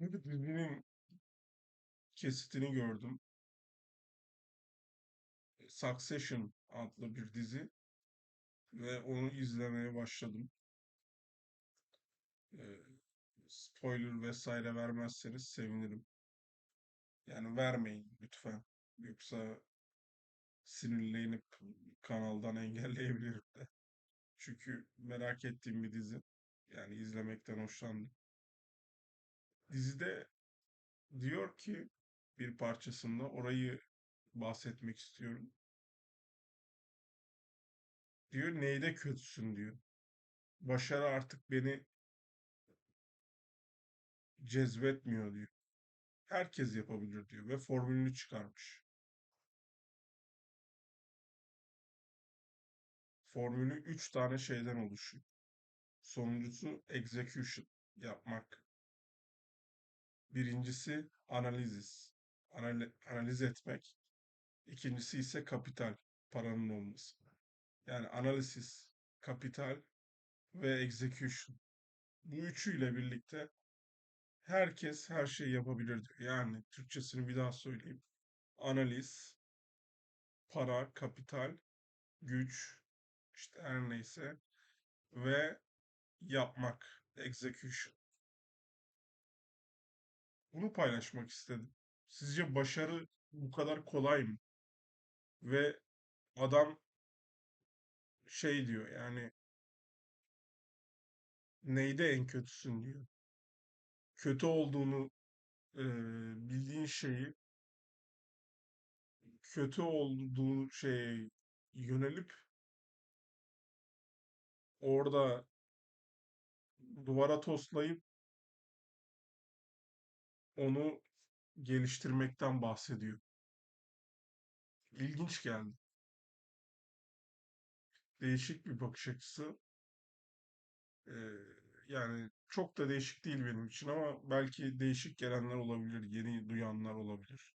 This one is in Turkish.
Bir dizinin kesitini gördüm. Succession adlı bir dizi ve onu izlemeye başladım. Ee, spoiler vesaire vermezseniz sevinirim. Yani vermeyin lütfen. Yoksa sinirlenip kanaldan engelleyebilirim de. Çünkü merak ettiğim bir dizi. Yani izlemekten hoşlandım. Dizide diyor ki bir parçasında orayı bahsetmek istiyorum. Diyor neyde kötüsün diyor. Başarı artık beni cezbetmiyor diyor. Herkes yapabilir diyor ve formülünü çıkarmış. Formülü üç tane şeyden oluşuyor. Sonuncusu execution yapmak. Birincisi analizis. Anali- analiz etmek. İkincisi ise kapital. Paranın olması. Yani analisis, kapital ve execution. Bu üçüyle birlikte herkes her şeyi yapabilir diyor. Yani Türkçesini bir daha söyleyeyim. Analiz, para, kapital, güç, işte her neyse ve yapmak, execution. Bunu paylaşmak istedim. Sizce başarı bu kadar kolay mı? Ve adam şey diyor yani neyde en kötüsün diyor. Kötü olduğunu eee, bildiğin şeyi kötü olduğu şeye yönelip orada duvara toslayıp onu geliştirmekten bahsediyor. İlginç geldi. Değişik bir bakış açısı. Ee, yani çok da değişik değil benim için ama belki değişik gelenler olabilir, yeni duyanlar olabilir.